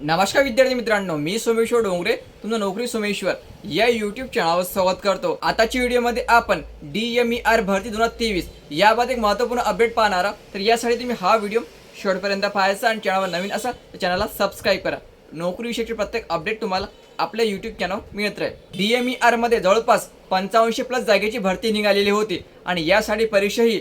नमस्कार विद्यार्थी मित्रांनो मी सोमेश्वर डोंगरे तुमचं नोकरी सोमेश्वर. या युट्यूब चॅनलवर स्वागत करतो. आताच्या व्हिडिओमध्ये आपण डी एम ई आर भरती दोन हजार तेवीस याबाबत एक महत्त्वपूर्ण अपडेट पाहणार तर यासाठी तुम्ही हा व्हिडिओ शेवटपर्यंत पाहायचा आणि चॅनलवर नवीन असा तर चॅनलला सबस्क्राईब करा. नोकरीविषयीचे प्रत्येक अपडेट तुम्हाला आपल्या युट्यूब चॅनल मिळत राहील. डी एम ई आरमध्ये जवळपास पंचावन्नशे प्लस जागेची भरती निघालेली होती आणि यासाठी परीक्षाही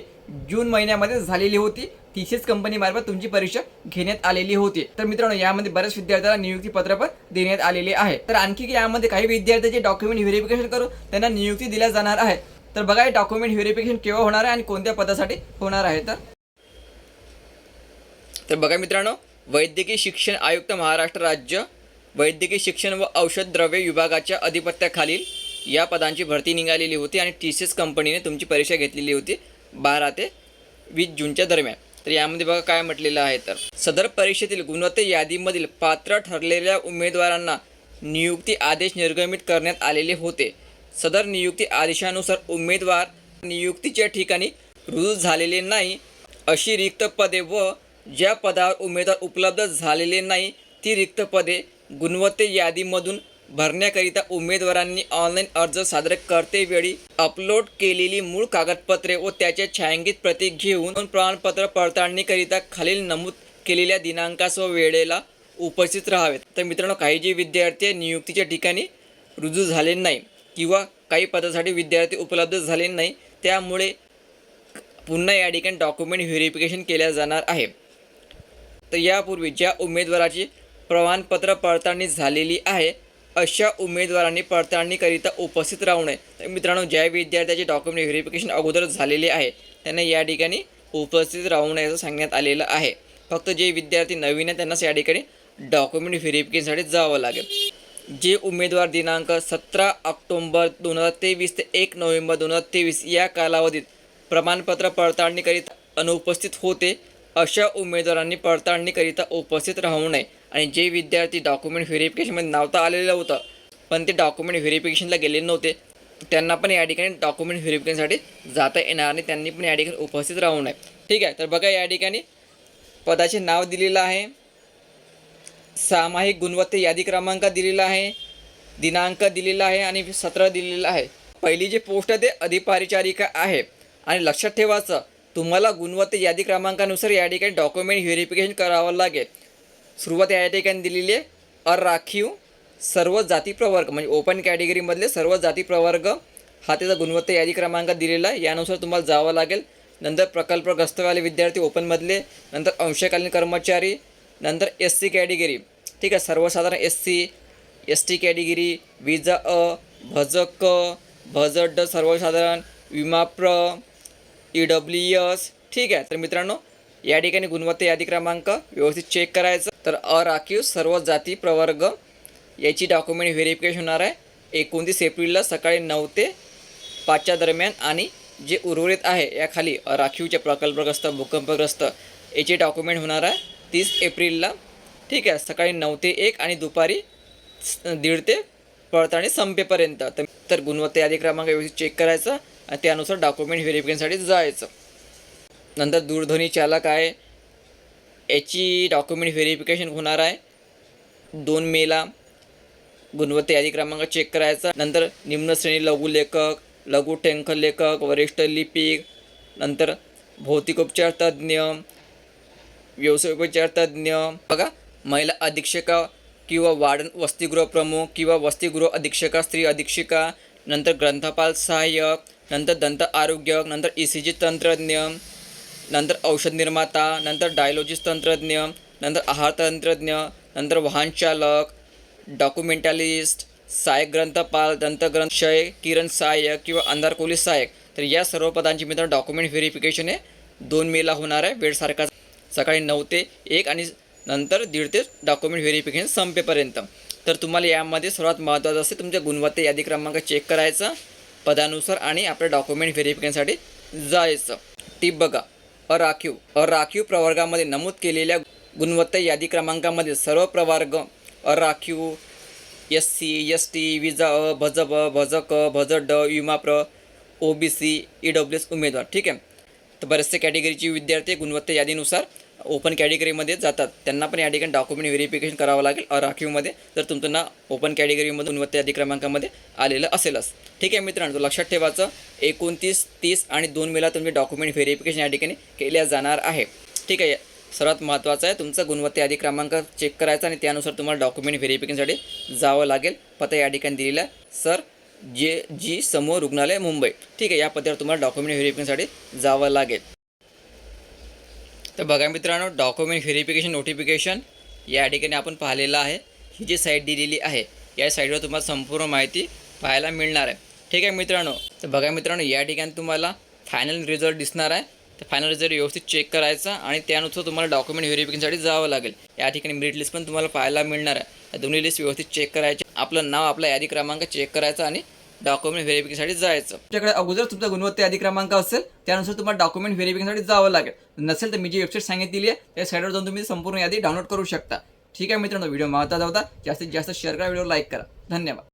जून महिन्यामध्ये झालेली होती. टीसीएस कंपनीमार्फत तुमची परीक्षा घेण्यात आलेली होती. तर मित्रांनो यामध्ये बऱ्याच विद्यार्थ्यांना नियुक्ती पत्र पण देण्यात आलेले आहे. तर आणखी यामध्ये काही विद्यार्थ्यांचे डॉक्युमेंट व्हेरिफिकेशन करून त्यांना नियुक्ती दिल्या जाणार आहे. तर बघा हे डॉक्युमेंट व्हेरिफिकेशन केव्हा होणार आहे आणि कोणत्या पदासाठी होणार आहे तर? तर बघा मित्रांनो वैद्यकीय शिक्षण आयुक्त महाराष्ट्र राज्य वैद्यकीय शिक्षण व औषध द्रव्य विभागाच्या अधिपत्याखालील या पदांची भरती निघालेली होती आणि टी सी एस कंपनीने तुमची परीक्षा घेतलेली होती बारा ते वीस जूनच्या दरम्यान. तर यामध्ये बघा काय म्हटलेलं आहे तर. सदर परीक्षेतील गुणवत्ते यादीमधील पात्र ठरलेल्या उमेदवारांना नियुक्ती आदेश निर्गमित करण्यात आलेले होते. सदर नियुक्ती आदेशानुसार उमेदवार नियुक्तीच्या ठिकाणी रुजू झालेले नाही अशी रिक्त पदे व ज्या पदावर उमेदवार उपलब्ध झालेले नाही ती रिक्त पदे गुणवत्ते यादीमधून भरण्याकरिता उमेदवारांनी ऑनलाईन अर्ज सादर करतेवेळी अपलोड केलेली मूळ कागदपत्रे व त्याचे छायांकित प्रती घेऊन प्रमाणपत्र पडताळणीकरिता खालील नमूद केलेल्या दिनांकास व वेळेला उपस्थित राहावेत. तर मित्रांनो काही जे विद्यार्थी नियुक्तीच्या ठिकाणी रुजू झाले नाही किंवा काही पदासाठी विद्यार्थी उपलब्ध झाले नाही त्यामुळे पुन्हा या ठिकाणी डॉक्युमेंट व्हेरिफिकेशन केल्या जाणार आहे. तर यापूर्वी ज्या उमेदवाराची प्रमाणपत्र पडताळणी झालेली आहे अशा उमेदवारांनी पडताळणीकरिता उपस्थित राहू नये. तर मित्रांनो ज्या विद्यार्थ्याचे डॉक्युमेंट व्हेरिफिकेशन अगोदर झालेले आहे त्यांना या ठिकाणी उपस्थित राहू नये असं सांगण्यात आलेलं आहे. फक्त जे विद्यार्थी नवीन आहे त्यांनाच या ठिकाणी डॉक्युमेंट व्हेरिफिकेशनसाठी जावं लागेल. जे उमेदवार दिनांक सतरा ऑक्टोंबर दोन हजार तेवीस ते एक नोव्हेंबर दोन हजार तेवीस या कालावधीत प्रमाणपत्र पडताळणीकरिता अनुपस्थित होते अशा उमेदवारांनी पडताळणीकरिता उपस्थित राहू नये. आणि जे विद्यार्थी डॉक्युमेंट व्हेरिफिकेशनमध्ये नाव तर आलेलं होतं पण ते डॉक्युमेंट व्हेरिफिकेशनला गेले नव्हते त्यांना पण या ठिकाणी डॉक्युमेंट व्हेरिफिकेशनसाठी जाता येणार आणि त्यांनी पण या ठिकाणी उपस्थित राहू नये. ठीक आहे तर बघा या ठिकाणी पदाचे नाव दिलेलं आहे. सामायिक गुणवत्ता यादी क्रमांक दिलेला आहे दिनांक दिलेला आहे आणि सत्र दिलेलं आहे. पहिली जी पोस्ट आहे ते अधिपारिचारिका आहे. आणि लक्षात ठेवायचं तुम्हाला गुणवत्ता यादी क्रमांकानुसार या ठिकाणी डॉक्युमेंट व्हेरिफिकेशन करावं लागेल. सुरुवात या ठिकाणी दिलेली आहे. अराखीव सर्व जाती प्रवर्ग म्हणजे ओपन कॅटेगरीमधले सर्व जाती प्रवर्ग हा त्याचा गुणवत्ता यादी क्रमांक दिलेला आहे. यानुसार तुम्हाला जावं लागेल. नंतर प्रकल्पग्रस्तवाले विद्यार्थी ओपनमधले नंतर अंशकालीन कर्मचारी नंतर एस सी कॅटेगरी ठीक आहे सर्वसाधारण S C S T category विजा अ भज क भज ड सर्वसाधारण विमा प्र ई डब्ल्यू एस ठीक आहे तर मित्रांनो या ठिकाणी गुणवत्ता यादी क्रमांक व्यवस्थित चेक करायचं. तर अराखीव सर्व जाती प्रवर्ग याची डॉक्युमेंट व्हेरिफिकेशन होणार आहे. एकोणतीस एप्रिलला सकाळी नऊ ते पाचच्या दरम्यान आणि जे उर्वरित आहे याखाली राखीवचे प्रकल्पग्रस्त भूकंपग्रस्त याचे डॉक्युमेंट होणार आहे. तीस एप्रिलला ठीक आहे सकाळी नऊ ते एक आणि दुपारी दीड ते पडताळणी संपेपर्यंत. तर तर गुणवत्ता यादी क्रमांक व्यवस्थित चेक करायचा आणि त्यानुसार डॉक्युमेंट व्हेरिफिकेशनसाठी जायचं. नंतर दूरध्वनी चालक आहे. याची डॉक्युमेंट व्हेरिफिकेशन होणार आहे. दोन मेला गुणवत्ता यादी क्रमांक चेक करायचा. नंतर निम्न श्रेणी लघु लेखक लघु टँकर लेखक वरिष्ठ लिपिक नंतर भौतिकोपचार तज्ज्ञ व्यवसायोपचार तज्ज्ञ. बघा महिला अधीक्षका किंवा वार्डन वसतिगृह प्रमुख किंवा वसतिगृह अधीक्षका स्त्री अधीक्षिका नंतर ग्रंथपाल सहाय्यक नंतर दंत आरोग्य नंतर ई सी जी तंत्रज्ञ नंतर औषध निर्माता नंतर डायलॉजिस्ट तंत्रज्ञ नंतर आहार तंत्रज्ञ नंतर वाहनचालक डॉक्युमेंटालिस्ट सहाय्यक ग्रंथपाल दंतग्रंथशय किरण सहाय्यक किंवा अंधारकोली सहाय्यक. तर या सर्व पदांची मित्र डॉक्युमेंट व्हेरिफिकेशन हे दोन मेला होणार आहे. वेळ सारखा सकाळी नऊ ते एक आणि नंतर दीड ते डॉक्युमेंट व्हेरिफिकेशन संपेपर्यंत. तर तुम्हाला यामध्ये सर्वात महत्त्वाचं असते तुमच्या गुणवत्ता यादी क्रमांक चेक करायचा पदानुसार आणि आपल्या डॉक्युमेंट व्हेरिफिकेशनसाठी जायचं. टीप बघा. अराखीव अराखीव प्रवर्गामध्ये नमूद केलेल्या गुणवत्ता यादी क्रमांकामध्ये सर्व प्रवर्ग अराखीव एस सी एस टी विजा अ भज ब भज क भज ड विमा प्र O B C E W S उमेदवार. ठीक आहे? तर बरेचसे कॅटेगरीचे विद्यार्थी गुणवत्ता यादीनुसार ओपन कॅटेगरीमध्ये जातात. त्यांना पण या ठिकाणी डॉक्युमेंट व्हेरिफिकेशन करावं लागेल राखीवमध्ये. जर तुमचं ना ओपन कॅटेगरीमध्ये गुणवत्ता यादी क्रमांकामध्ये आलेलं असेलच. ठीक आहे मित्रांनो लक्षात ठेवायचं एकोणतीस तीस आणि दोन मेला तुमचे डॉक्युमेंट व्हेरिफिकेशन या ठिकाणी केल्या जाणार आहे. ठीक आहे सर्वात महत्त्वाचं आहे तुमचा गुणवत्ता यादी क्रमांक चेक करायचा आणि त्यानुसार तुम्हाला डॉक्युमेंट व्हेरिफिकेशनसाठी जावं लागेल. पत्ता या ठिकाणी दिलेला आहे. सर जे जी समूह रुग्णालय मुंबई. ठीक आहे या पत्त्यावर तुम्हाला डॉक्युमेंट व्हेरिफिकेशनसाठी जावं लागेल. तर बघा मित्रांनो डॉक्युमेंट व्हेरिफिकेशन नोटिफिकेशन या ठिकाणी आपण पाहिलेलं आहे. ही जी साईट दिलेली आहे या साईटवर तुम्हाला संपूर्ण माहिती पाहायला मिळणार आहे. ठीक आहे मित्रांनो तर बघा मित्रांनो या ठिकाणी तुम्हाला फायनल रिझल्ट दिसणार आहे. तर फायनल रिझल्ट व्यवस्थित चेक करायचा आणि त्यानुसार तुम्हाला डॉक्युमेंट व्हेरिफिकेशनसाठी जावं लागेल. या ठिकाणी मेरिट लिस्ट पण तुम्हाला पाहायला मिळणार आहे. दोन्ही लिस्ट व्यवस्थित चेक करायची. आपलं नाव आपला यादी क्रमांक चेक करायचा आणि डॉक्युमेंट व्हेरिफिकेशनसाठी जायचं. तुमच्याकडे अगोदर तुमचा गुणवत्ता यादी क्रमांक असेल त्यानुसार तुम्हाला डॉक्युमेंट व्हेरिफिकेशनसाठी जावं लागेल. नसेल तर मी जी वेबसाईट सांगितलेली आहे त्या साईटवर जाऊन तुम्ही संपूर्ण यादी डाउनलोड करू शकता. ठीक आहे मित्रांनो व्हिडिओ महत्त्वाचा होता. जास्तीत जास्त शेअर करा व्हिडिओ लाईक करा. धन्यवाद.